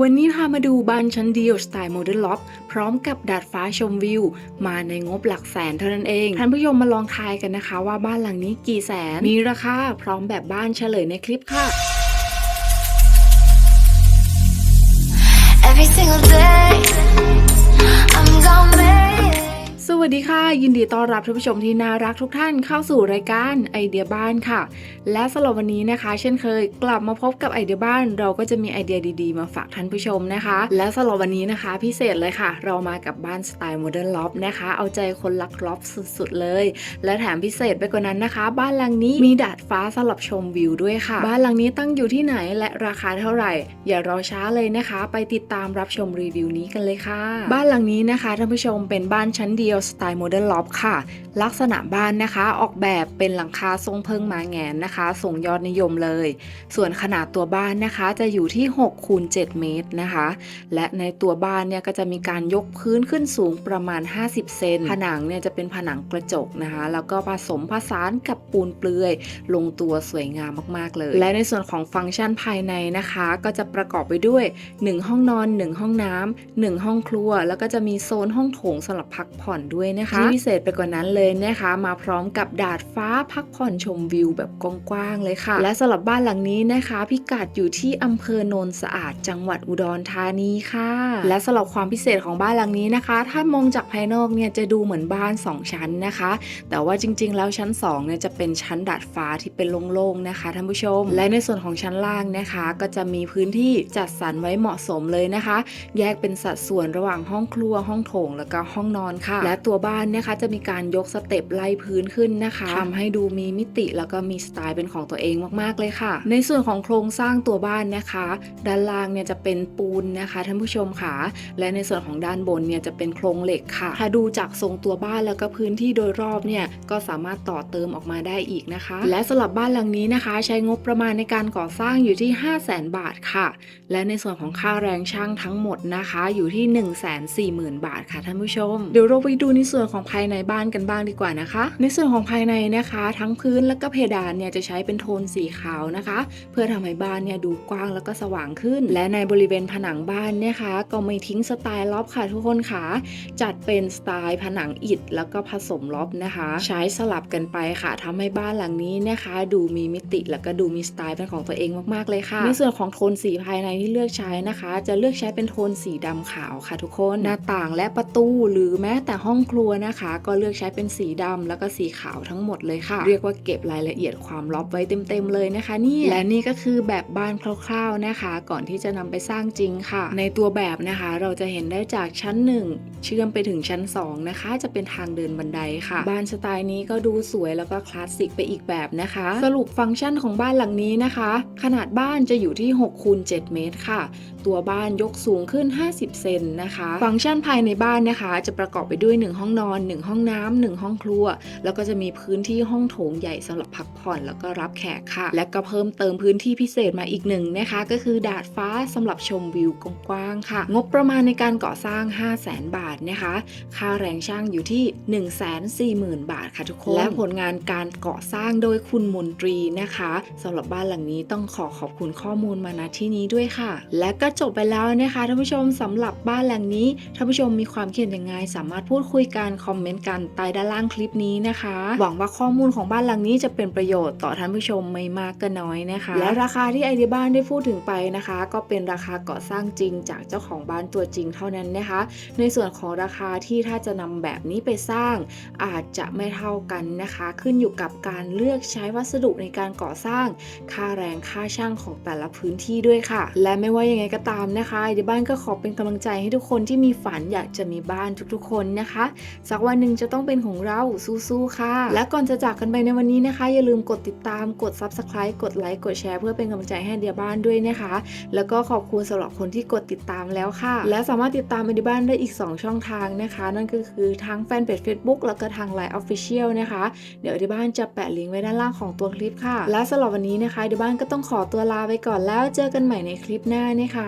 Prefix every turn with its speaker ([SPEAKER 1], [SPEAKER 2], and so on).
[SPEAKER 1] วันนี้พามาดูบ้านชั้นเดียวสไตล์โมเดิร์นล็อบพร้อมกับดาดฟ้าชมวิว มาในงบหลักแสนเท่านั้นเองท่านผู้ชมมาลองทายกันนะคะ ว่าบ้านหลังนี้กี่แสน มีราคาพร้อมแบบบ้านเฉลยในคลิปค่ะ
[SPEAKER 2] Every single day,
[SPEAKER 1] วัสดีค่ะ ยินดีต้อนรับท่านผู้ชมที่น่ารักทุกท่านเข้าสู่รายการไอเดียบ้านค่ะ และสำหรับวันนี้นะคะ เช่นเคย กลับมาพบกับไอเดียบ้าน เราก็จะมีไอเดียดีๆ มาฝากท่านผู้ชมนะคะ และสำหรับวันนี้นะคะ พิเศษเลยค่ะ เรามากับบ้านสไตล์โมเดิร์นล็อบนะคะ เอาใจคนรักล็อบสุดๆเลย และแถมพิเศษไปกว่านั้นนะคะ บ้านหลังนี้มีดาดฟ้าสำหรับชมวิวด้วยค่ะ บ้านหลังนี้ตั้งอยู่ที่ไหนและราคาเท่าไหร่ อย่ารอช้าเลยนะคะ ไปติดตามรับชมรีวิวนี้กันเลยค่ะ บ้านหลังนี้นะคะท่านผู้ชมเป็นบ้านชั้นเดียวสไตล์โมเดิร์นล็อบค่ะ ลักษณะบ้านนะคะออกแบบเป็นหลังคาทรงเพิงหมาแงนนะคะทรงยอดนิยมเลย ส่วนขนาดตัวบ้านนะคะจะอยู่ที่6คูณ7เมตรนะคะ และในตัวบ้านเนี่ยก็จะมีการยกพื้นขึ้นสูงประมาณ 50 เซนผนังเนี่ยจะเป็นผนังกระจกนะคะ แล้วก็ผสมผสานกับปูนเปลือย ลงตัวสวยงามมากๆเลย และในส่วนของฟังก์ชันภายในนะคะ ก็จะประกอบไปด้วย 1 ห้องนอน 1 ห้องน้ำ1ห้องครัว แล้วก็จะมีโซนห้องโถงสำหรับพักผ่อนด้วยนะคะที่พิเศษไปกว่านั้นเลยนะคะ มาพร้อมกับดาดฟ้าพักผ่อนชมวิวแบบกว้างๆเลยค่ะ และสำหรับบ้านหลังนี้นะคะ พิกัดอยู่ที่อำเภอโนนสะอาด จังหวัดอุดรธานีค่ะ และสำหรับความพิเศษของบ้านหลังนี้นะคะ ถ้ามองจากภายนอกเนี่ยจะดูเหมือนบ้าน 2 ชั้นนะคะ แต่ว่าจริง ๆ แล้วชั้น2เนี่ยจะเป็นชั้นดาดฟ้าที่เป็นโล่งๆนะคะท่านผู้ชม และในส่วนของชั้นล่างนะคะ ก็จะมีพื้นที่จัดสรรไว้เหมาะสมเลยนะคะ แยกเป็นสัดส่วนระหว่างห้องครัวห้องโถงแล้วก็ห้องนอนค่ะ และตัวบ้านนะคะจะมีการยกสเต็ปไล่พื้นขึ้นนะคะทำให้ดูมีมิติแล้วก็มีสไตล์เป็นของตัวเองมากๆเลยค่ะ ในส่วนของโครงสร้างตัวบ้านนะคะ ด้านล่างเนี่ยจะเป็นปูนนะคะท่านผู้ชมค่ะ และในส่วนของด้านบนเนี่ยจะเป็นโครงเหล็กค่ะ ถ้าดูจากทรงตัวบ้านแล้วก็พื้นที่โดยรอบเนี่ยก็สามารถต่อเติมออกมาได้อีกนะคะ และสำหรับบ้านหลังนี้นะคะ ใช้งบประมาณในการก่อสร้างอยู่ที่ 5 0 0 0 0 0 บาทค่ะ และในส่วนของค่าแรงช่างทั้งหมดนะคะ อยู่ที่ 1 4 0 0 0 0 บาทค่ะท่านผู้ชมเดี๋ยวเราไปดูในในส่วนของภายในบ้านกันบ้างดีกว่านะคะ ในส่วนของภายในนะคะ ทั้งพื้นและก็เพดานเนี่ยจะใช้เป็นโทนสีขาวนะคะ เพื่อทำให้บ้านเนี่ยดูกว้างแล้วก็สว่างขึ้น และในบริเวณผนังบ้านเนะคะก็ไม่ทิ้งสไตล์ล็อบค่ะทุกคนค่ะจัดเป็นสไตล์ผนังอิฐแล้วก็ผสมล็อบนะคะ ใช้สลับกันไปค่ะทำให้บ้านหลังนี้นะคะ ดูมีมิติแล้วก็ดูมีสไตล์เป็นของตัวเองมากๆเลยค่ะในส่วนของโทนสีภายในที่เลือกใช้นะคะ จะเลือกใช้เป็นโทนสีดำขาวค่ะทุกคนหน้าต่างและประตูหรือแม้แต่ห้องครัวนะคะ ก็เลือกใช้เป็นสีดำแล้วก็สีขาวทั้งหมดเลยค่ะ เรียกว่าเก็บรายละเอียดความล็อบไว้เต็มๆเลยนะคะนี่และนี่ก็คือแบบบ้านคร่าวๆนะคะ ก่อนที่จะนำไปสร้างจริงค่ะ ในตัวแบบนะคะเราจะเห็นได้จากชั้น 1 เชื่อมไปถึงชั้น 2 นะคะ จะเป็นทางเดินบันไดค่ะ บ้านสไตล์นี้ก็ดูสวยแล้วก็คลาสสิกไปอีกแบบนะคะ สรุปฟังก์ชันของบ้านหลังนี้นะคะ ขนาดบ้านจะอยู่ที่6คูณ7เมตรค่ะ ตัวบ้านยกสูงขึ้น 50 เซนนะคะ ฟังก์ชันภายในบ้านนะคะ จะประกอบไปด้วย 1 ห้องนอน 1 ห้องน้ำ1ห้องครัว แล้วก็จะมีพื้นที่ห้องโถงใหญ่สำหรับพักผ่อนแล้วก็รับแขกค่ะ และก็เพิ่มเติมพื้นที่พิเศษมาอีกหนึ่งนะคะ ก็คือดาดฟ้าสำหรับชมวิวกว้างๆค่ะ งบประมาณในการก่อสร้าง 5 0 0แสนบาทนะคะ ค่าแรงช่างอยู่ที่ 1 4 0 0 0 0 บาทค่ะทุกคน และผลงานการก่อสร้างโดยคุณมนตรีนะคะสำหรับบ้านหลังนี้ต้องขอขอบคุณข้อมูลมาณที่นี้ด้วยค่ะ และก็จบไปแล้วนะคะท่านผู้ชมสำหรับบ้านหลังนี้ท่านผู้ชมมีความคิดเห็นยังไง สามารถพูดคุยกันคอมเมนต์กันใต้ด้านล่างคลิปนี้นะคะ หวังว่าข้อมูลของบ้านหลังนี้จะเป็นประโยชน์ต่อท่านผู้ชมไม่มากก็น้อยนะคะ และราคาที่ไอเดียบ้านได้พูดถึงไปนะคะ ก็เป็นราคาก่อสร้างจริงจากเจ้าของบ้านตัวจริงเท่านั้นนะคะ ในส่วนของราคาที่ถ้าจะนำแบบนี้ไปสร้าง อาจจะไม่เท่ากันนะคะ ขึ้นอยู่กับการเลือกใช้วัสดุในการก่อสร้าง ค่าแรงค่าช่างของแต่ละพื้นที่ด้วยค่ะ และไม่ว่ายังไงก็ตามนะคะเดียบ้านก็ขอเป็นกำลังใจให้ทุกคนที่มีฝันอยากจะมีบ้านทุกๆคนนะคะ สักวันหนึ่งจะต้องเป็นของเราสู้ๆค่ะ และก่อนจะจากกันไปในวันนี้นะคะ อย่าลืมกดติดตามกด subscribe กดไลค์กดแชร์เพื่อเป็นกำลังใจให้เดียบ้านด้วยนะคะ แล้วก็ขอบคุณสำหรับคนที่กดติดตามแล้วค่ะ และสามารถติดตามเดียบ้านได้อีก 2 ช่องทางนะคะ นั่นก็คือทางแฟนเพจ Facebook แล้วก็ทาง Line Official นะคะ เดี๋ยวเดียบ้านจะแปะลิงก์ไว้ด้านล่างของตัวคลิปค่ะ และสำหรับวันนี้นะคะเดียบ้านก็ต้องขอตัวลาไปก่อนแล้วเจอกันใหม่ในคลิปหน้านะคะ